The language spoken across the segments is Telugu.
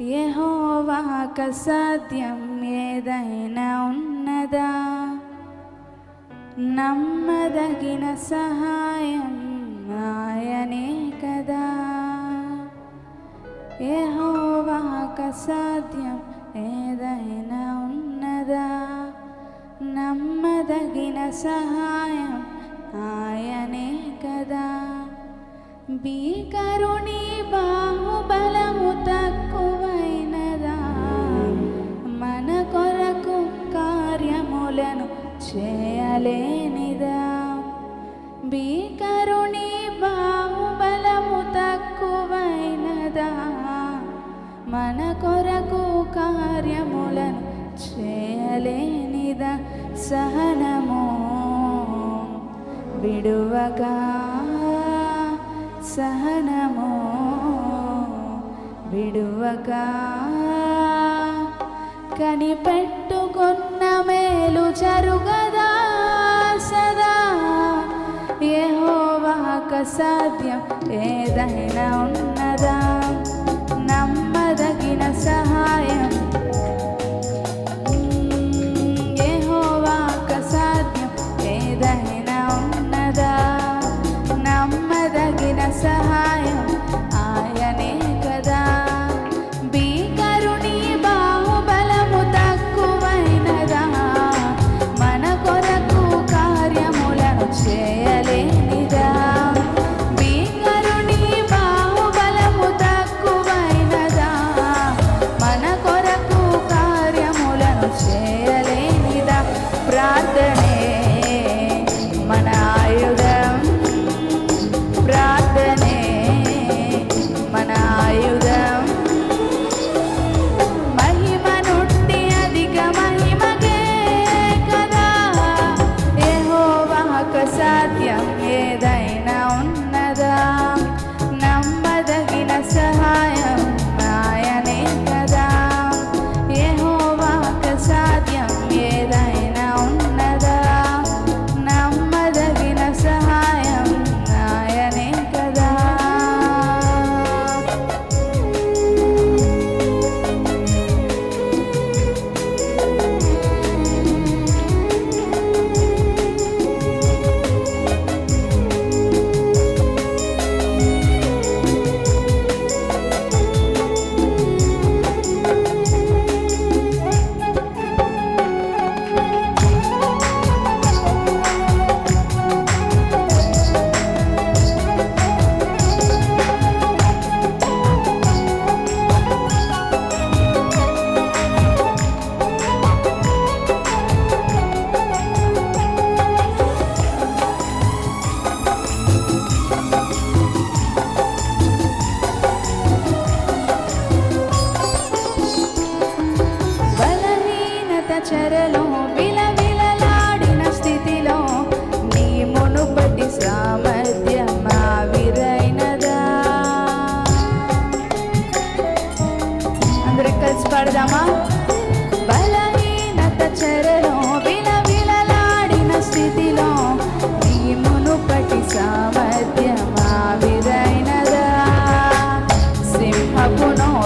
యహోవాక సత్యం ఏదైనా ఉన్నదా? నమ్మదగిన సహాయం ఆయనే కదా. యహోవాక సత్యం ఏదైనా ఉన్నదా? నమ్మదగిన సహాయం ఆయనే కదా. భీకరుని బా లేనిదా? భీకరుని బాహుబలము తక్కువైనదా? మన కొరకు కార్యములను చేయలేనిదా సహనము? విడువగా సహనము? విడువగా కనిపెట్టుకున్న మేలు జరుగదా? అసాధ్యం ఏదైనా ఉన్నదా?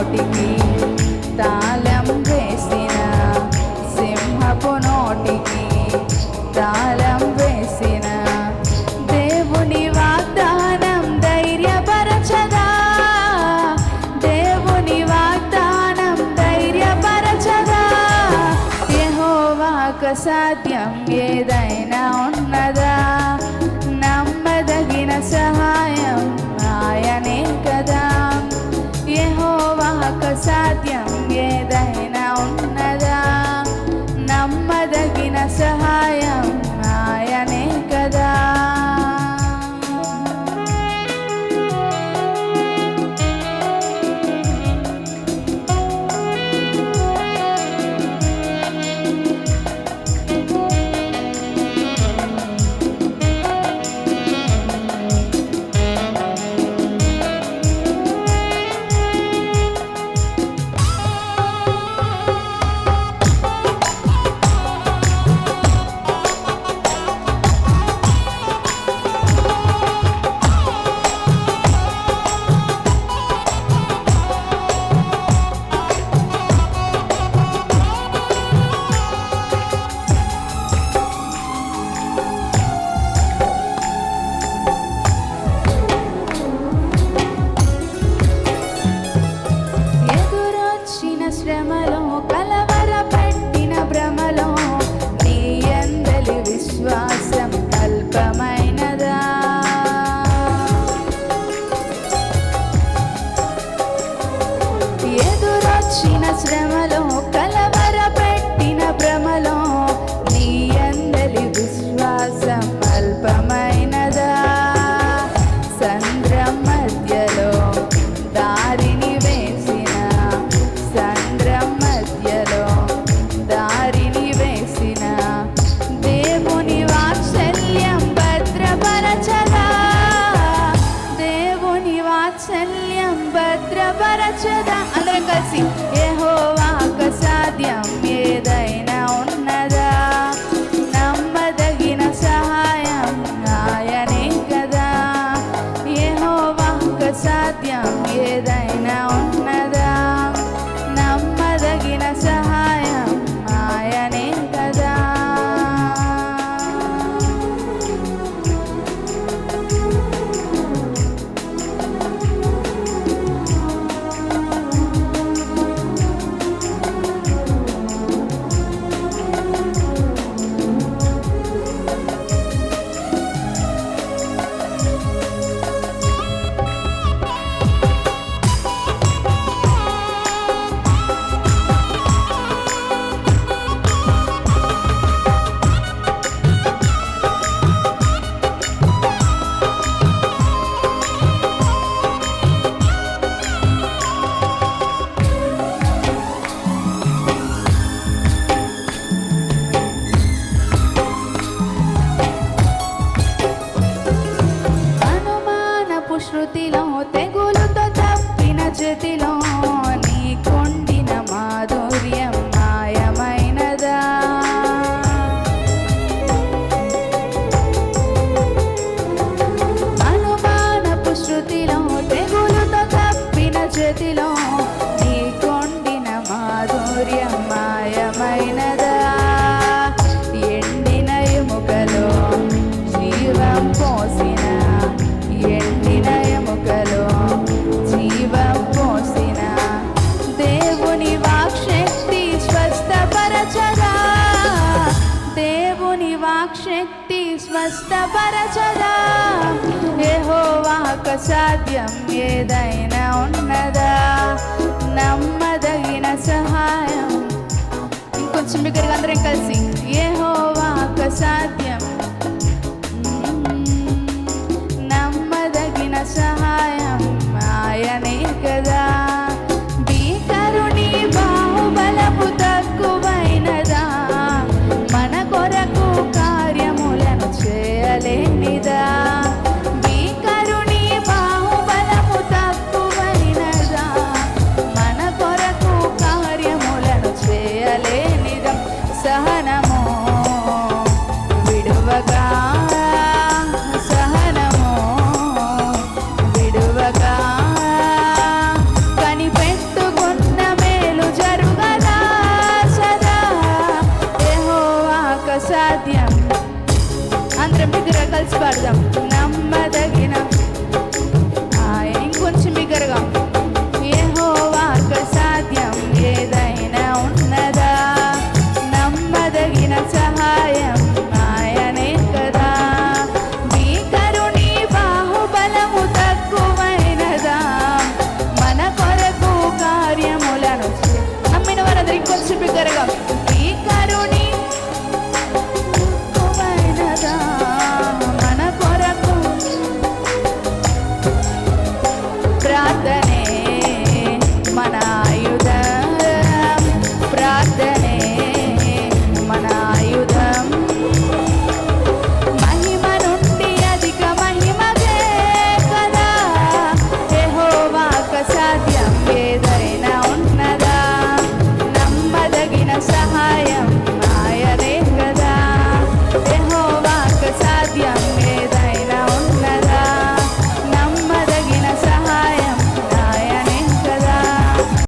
నోటికి తాళం వేసిన సింహపు నోటికి తాళం వేసిన దేవుని వాగ్దానం ధైర్యపరచదా? దేవుని వాగ్దానం ధైర్యపరచదా? యెహోవాక సాధ్యం ఏదైనా ఉన్నదా? నమ్మదగిన సహాయం ఆయనే యెహోవాక సాధ్యం ఏదైనా భద్రపరచద? అందరం కలిసి. ఏహోవా. చేతిలో తెగులుతో తప్పిన చేతిలో నీ కొండిన మాధుర్యం. వాక్శక్తి స్వస్థపరచదా యహోవాక సాధ్యం ఏదైనా ఉన్నదా? నమ్మదగిన సహాయం. ఇంకొంచెం బిగ్గరగా అందరం కలిసి యహోవాక సాధ్యం